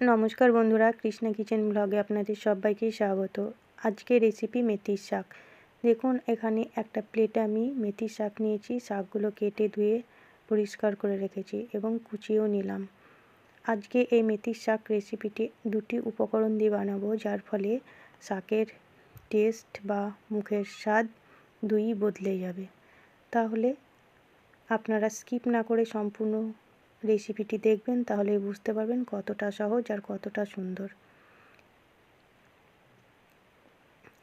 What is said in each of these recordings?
নমস্কার বন্ধুরা, কৃষ্ণা কিচেন ব্লগে আপনাদের সবাইকে স্বাগত। আজকে রেসিপি মেথির শাক। দেখুন, এখানে একটা প্লেটে আমি মেথির শাক নিয়েছি, শাকগুলো কেটে ধুয়ে পরিষ্কার করে রেখেছি এবং কুচিয়েও নিলাম। আজকে এই মেথির শাক রেসিপিটি দুটি উপকরণ দিয়ে বানাবো, যার ফলে শাকের টেস্ট বা মুখের স্বাদ দুই বদলে যাবে। তাহলে আপনারা স্কিপ না করে সম্পূর্ণ রেসিপিটি দেখবেন তাহলে বুঝতে পারবেন কতটা সহজ আর কতটা সুন্দর।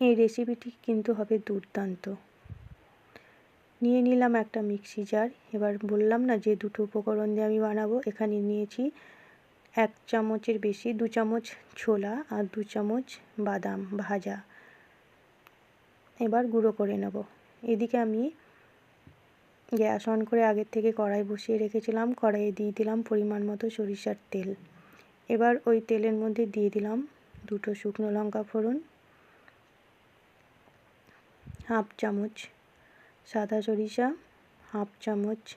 এই রেসিপিটি কিন্তু হবে দুর্দান্ত। নিয়ে নিলাম একটা মিক্সি জার এবার বললাম না যে দুটো উপকরণ দিয়ে আমি বানাবো, এখানে নিয়েছি এক চামচের বেশি, দু চামচ ছোলা আর দু চামচ বাদাম ভাজা। এবার গুঁড়ো করে নেব। এদিকে আমি গ্যাস অন করে আগের থেকে কড়াই বসিয়ে রেখেছিলাম। কড়াইয়ে দিয়ে দিলাম পরিমাণ মতো সরিষার তেল। এবার ওই তেলের মধ্যে দিয়ে দিলাম দুটো শুকনো লঙ্কা ফোড়ন, হাফ চামচ সাদা সরিষা, হাফ চামচ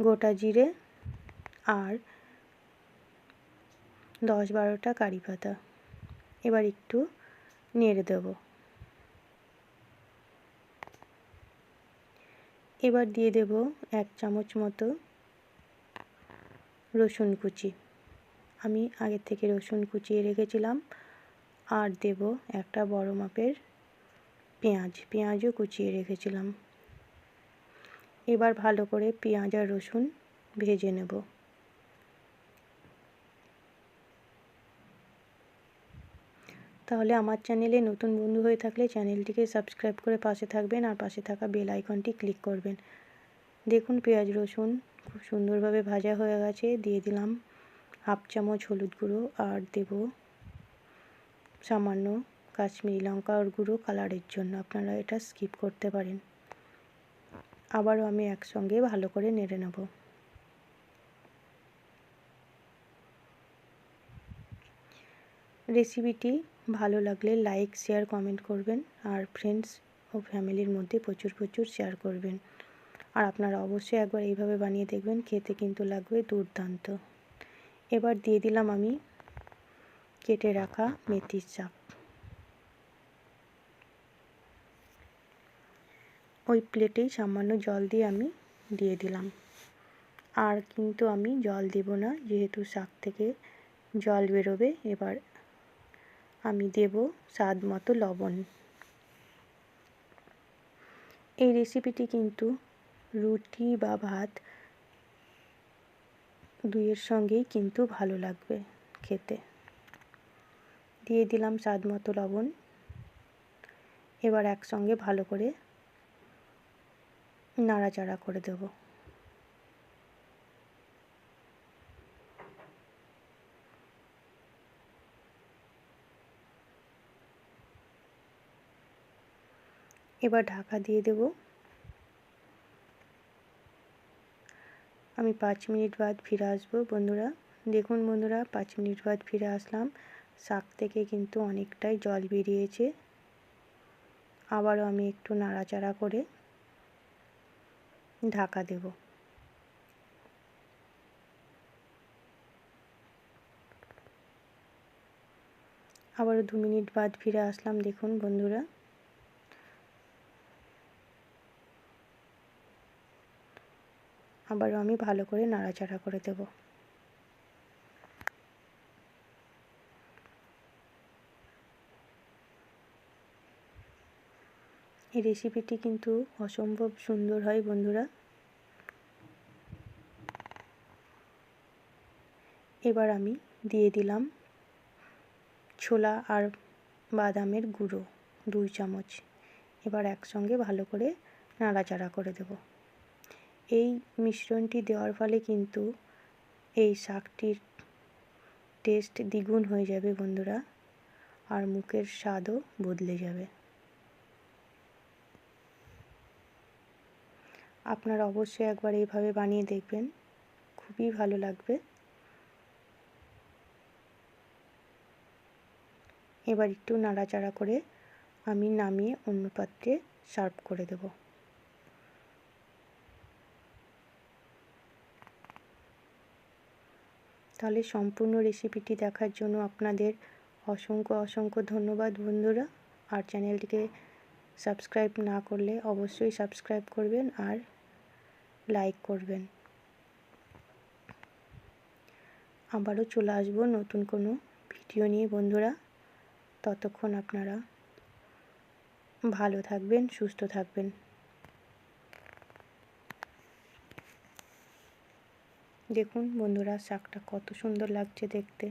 গোটা জিরে আর দশ বারোটা কারি পাতা। এবার একটু নেড়ে দেবো। এবার দিয়ে দেব এক চামচ মতো রসুন কুচি। আমি আগে থেকে রসুন কুচিয়ে রেখেছিলাম। আর দেব একটা বড় মাপের পেঁয়াজ। পেঁয়াজও কুচিয়ে রেখেছিলাম। এবার ভালো করে পেঁয়াজ আর রসুন ভেজে নেব। তাহলে আমার চ্যানেলে নতুন বন্ধু হয়ে থাকলে চ্যানেলটিকে সাবস্ক্রাইব করে পাশে থাকবেন আর পাশে থাকা বেল আইকনটি ক্লিক করবেন। দেখুন পেঁয়াজ রসুন খুব সুন্দরভাবে ভাজা হয়ে গেছে। দিয়ে দিলাম হাফ চামচ হলুদ গুঁড়ো আর দেব সামান্য কাশ্মীরি লঙ্কার গুঁড়ো কালারের জন্য। আপনারা এটা স্কিপ করতে পারেন। আবারও আমি একসঙ্গে ভালো করে নেড়ে নেব। রেসিপিটি ভালো লাগলে লাইক, শেয়ার, কমেন্ট করবেন আর ফ্রেন্ডস ও ফ্যামিলির মধ্যে প্রচুর প্রচুর শেয়ার করবেন। আর আপনারা অবশ্যই একবার এইভাবে বানিয়ে দেখবেন, খেতে কিন্তু লাগবে দুর্দান্ত। এবার দিয়ে দিলাম আমি কেটে রাখা মেথির চাপ। ওই প্লেটেই সামান্য জল দিয়ে আমি দিয়ে দিলাম। আর কিন্তু আমি জল দেব না, যেহেতু শাক থেকে জল বেরোবে, এবার আমি দেব স্বাদ মতো লবণ। এই রেসিপিটি কিন্তু রুটি বা ভাত দুইয়ের সঙ্গেই কিন্তু ভালো লাগবে খেতে। দিয়ে দিলাম স্বাদ মতো লবণ। এবার একসঙ্গে ভালো করে নাড়াচাড়া করে দেবো। এবার ঢাকা দিয়ে দেব। আমি পাঁচ মিনিট বাদ ফিরে আসব, বন্ধুরা। দেখুন বন্ধুরা, পাঁচ মিনিট বাদ ফিরে আসলাম। শাক থেকে কিন্তু অনেকটাই জল বেরিয়েছে। আবারও আমি একটু নাড়াচাড়া করে ঢাকা দেব। আবারও দু মিনিট বাদ ফিরে আসলাম, দেখুন বন্ধুরা। আবারও আমি ভালো করে নাড়াচাড়া করে দেব। এই রেসিপিটি কিন্তু অসম্ভব সুন্দর হয় বন্ধুরা। এবার আমি দিয়ে দিলাম ছোলা আর বাদামের গুঁড়ো, দুই চামচ। এবার একসঙ্গে ভালো করে নাড়াচাড়া করে দেবো। এই মিশ্রণটি দেওয়ার ফলে কিন্তু এই শাকটির টেস্ট দ্বিগুণ হয়ে যাবে বন্ধুরা, আর মুখের স্বাদও বদলে যাবে। আপনারা অবশ্যই একবার এইভাবে বানিয়ে দেখবেন, খুবই ভালো লাগবে। এবার একটু নাড়াচাড়া করে আমি নামিয়ে অন্য পাত্রে সার্ভ করে দেবো। তাহলে সম্পূর্ণ রেসিপিটি দেখার জন্য আপনাদের অসংখ্য অসংখ্য ধন্যবাদ বন্ধুরা। আর চ্যানেলটিকে সাবস্ক্রাইব না করলে অবশ্যই সাবস্ক্রাইব করবেন আর লাইক করবেন। আবারও চলে আসব নতুন কোনো ভিডিও নিয়ে বন্ধুরা। ততক্ষণ আপনারা ভালো থাকবেন, সুস্থ থাকবেন। দেখুন বন্ধুরা শাকটা কত সুন্দর লাগছে দেখতে।